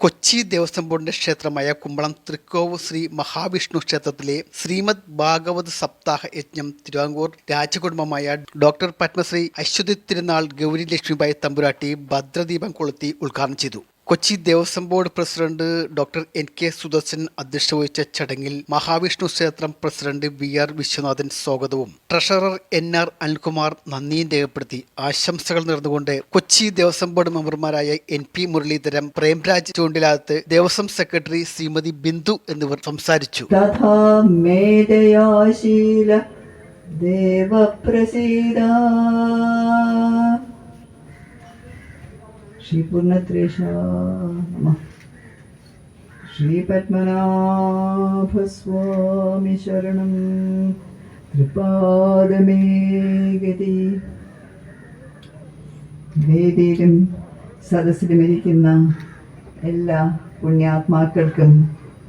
കൊച്ചി ദേവസ്വം ബോർഡിന്റെ ക്ഷേത്രമായ കുമ്പളം തൃക്കോവ് ശ്രീ മഹാവിഷ്ണു ക്ഷേത്രത്തിലെ ശ്രീമദ് ഭാഗവത് സപ്താഹ യജ്ഞം തിരുവാങ്കൂർ രാജകുടുംബമായ ഡോക്ടർ പത്മശ്രീ അശ്വതി തിരുനാൾ ഗൗരി ലക്ഷ്മിബായി തമ്പുരാട്ടി ഭദ്രദീപം കൊളുത്തി ഉദ്ഘാടനം ചെയ്തു. Kochi Devaswom board president doctor N K Sudarshan അധ്യക്ഷത വഹിച്ച ചടങ്ങിൽ മഹാവിഷ്ണു ക്ഷേത്രം പ്രസിഡന്റ് വി ആർ വിശ്വനാഥൻ സ്വാഗതവും. ട്രഷറർ എൻ ആർ അനിൽകുമാർ നന്ദിയും രേഖപ്പെടുത്തി. ആശംസകൾ നേർന്നുകൊണ്ട് കൊച്ചി ദേവസ്വം ബോർഡ് മെമ്പർമാരായ N P Muralidharam Premraj Choondilath Devaswom secretary Shrimati Bindu എന്നിവർ സംസാരിച്ചു. ദേവപ്രസീദാ श्रीपूर्णत्रेशा नमः श्रीपद्मनाभस्वामि शरणं त्रिपादमे ഗതി വേദിയിലും സദസ്സിലുമിരിക്കുന്ന എല്ലാ പുണ്യാത്മാക്കൾക്കും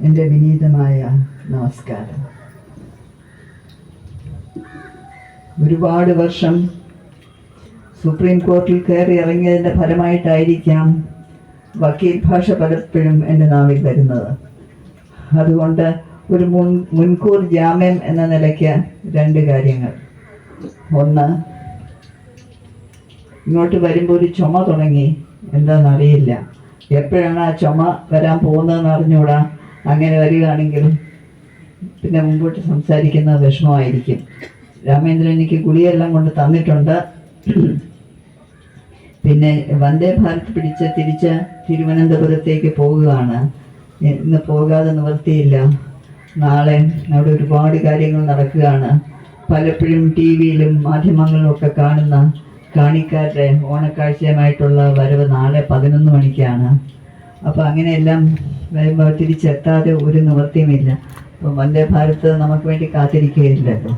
എൻ്റെ വിനീതമായ നമസ്കാരം ഒരുപാട് വർഷം സുപ്രീം കോർട്ടിൽ കയറി ഇറങ്ങിയതിന്റെ ഫലമായിട്ടായിരിക്കാം വക്കീൽ ഭാഷ പലപ്പോഴും എന്റെ നാവിൽ വരുന്നത്. അതുകൊണ്ട് ഒരു മുൻ മുൻകൂർ ജാമ്യം എന്ന നിലയ്ക്ക് രണ്ട് കാര്യങ്ങൾ. ഒന്ന് ഇങ്ങോട്ട് വരുമ്പോൾ ഒരു ചുമ തുടങ്ങി. എന്താണെന്നറിയില്ല എപ്പോഴാണ് ആ ചുമ വരാൻ പോകുന്നതെന്ന് അറിഞ്ഞുകൂടാ അങ്ങനെ വരികയാണെങ്കിൽ പിന്നെ മുമ്പോട്ട് സംസാരിക്കുന്നത് വിഷമമായിരിക്കും. രാമേന്ദ്രൻ എനിക്ക് ഗുളിയെല്ലാം കൊണ്ട് തന്നിട്ടുണ്ട്. പിന്നെ വന്ദേ ഭാരത് പിടിച്ച് തിരിച്ച് തിരുവനന്തപുരത്തേക്ക് പോകുകയാണ് ഇന്ന് പോകാതെ നിവർത്തിയില്ല. നാളെ അവിടെ ഒരുപാട് കാര്യങ്ങൾ നടക്കുകയാണ്. പലപ്പോഴും ടി വിയിലും മാധ്യമങ്ങളിലും ഒക്കെ കാണുന്ന കാണിക്കാരുടെ ഓണക്കാഴ്ചയുമായിട്ടുള്ള വരവ് നാളെ പതിനൊന്ന് മണിക്കാണ്. അപ്പോൾ അങ്ങനെയെല്ലാം വരുമ്പോൾ തിരിച്ചെത്താതെ ഒരു നിവൃത്തിയുമില്ല അപ്പം വന്ദേ ഭാരത് നമുക്ക് വേണ്ടി കാത്തിരിക്കുകയില്ലല്ലോ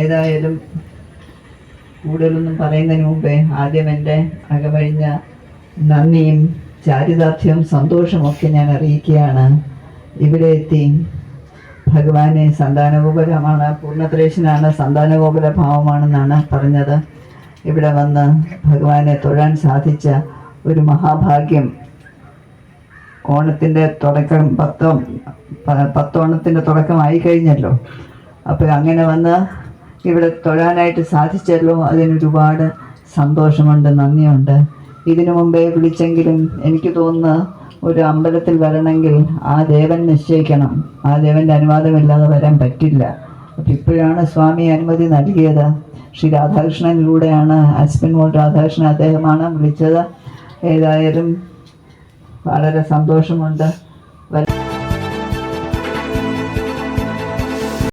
ഏതായാലും കൂടുതലൊന്നും പറയുന്നതിന് മുമ്പേ ആദ്യം എന്റെ അകമഴിഞ്ഞ നന്ദിയും ചാരിതാർത്ഥ്യവും സന്തോഷമൊക്കെ ഞാൻ അറിയിക്കുകയാണ്. ഇവിടെ എത്തി. ഭഗവാനെ സന്താനഗോപുരമാണ് പൂർണത്രേശനാണ് സന്താനഗോപുര ഭാവമാണെന്നാണ് പറഞ്ഞത്. ഇവിടെ വന്ന് ഭഗവാനെ തൊഴാൻ സാധിച്ച ഒരു മഹാഭാഗ്യം. ഓണത്തിന്റെ തുടക്കം പത്തോ പത്തോണത്തിന്റെ തുടക്കമായി കഴിഞ്ഞല്ലോ അപ്പോൾ അങ്ങനെ വന്ന് ഇവിടെ തൊഴാനായിട്ട് സാധിച്ചല്ലോ. അതിനൊരുപാട് സന്തോഷമുണ്ട് നന്ദിയുണ്ട്. ഇതിനു മുമ്പേ വിളിച്ചെങ്കിലും എനിക്ക് തോന്നുന്നു ഒരു അമ്പലത്തിൽ വരണമെങ്കിൽ ആ ദേവൻ നിശ്ചയിക്കണം. ആ ദേവന്റെ അനുവാദമില്ലാതെ വരാൻ പറ്റില്ല. അപ്പം ഇപ്പോഴാണ് സ്വാമി അനുമതി നൽകിയത്. ശ്രീ രാധാകൃഷ്ണനിലൂടെയാണ് അസ്മിൻ മോൾ രാധാകൃഷ്ണൻ അദ്ദേഹമാണ് വിളിച്ചത്. ഏതായാലും വളരെ സന്തോഷമുണ്ട്.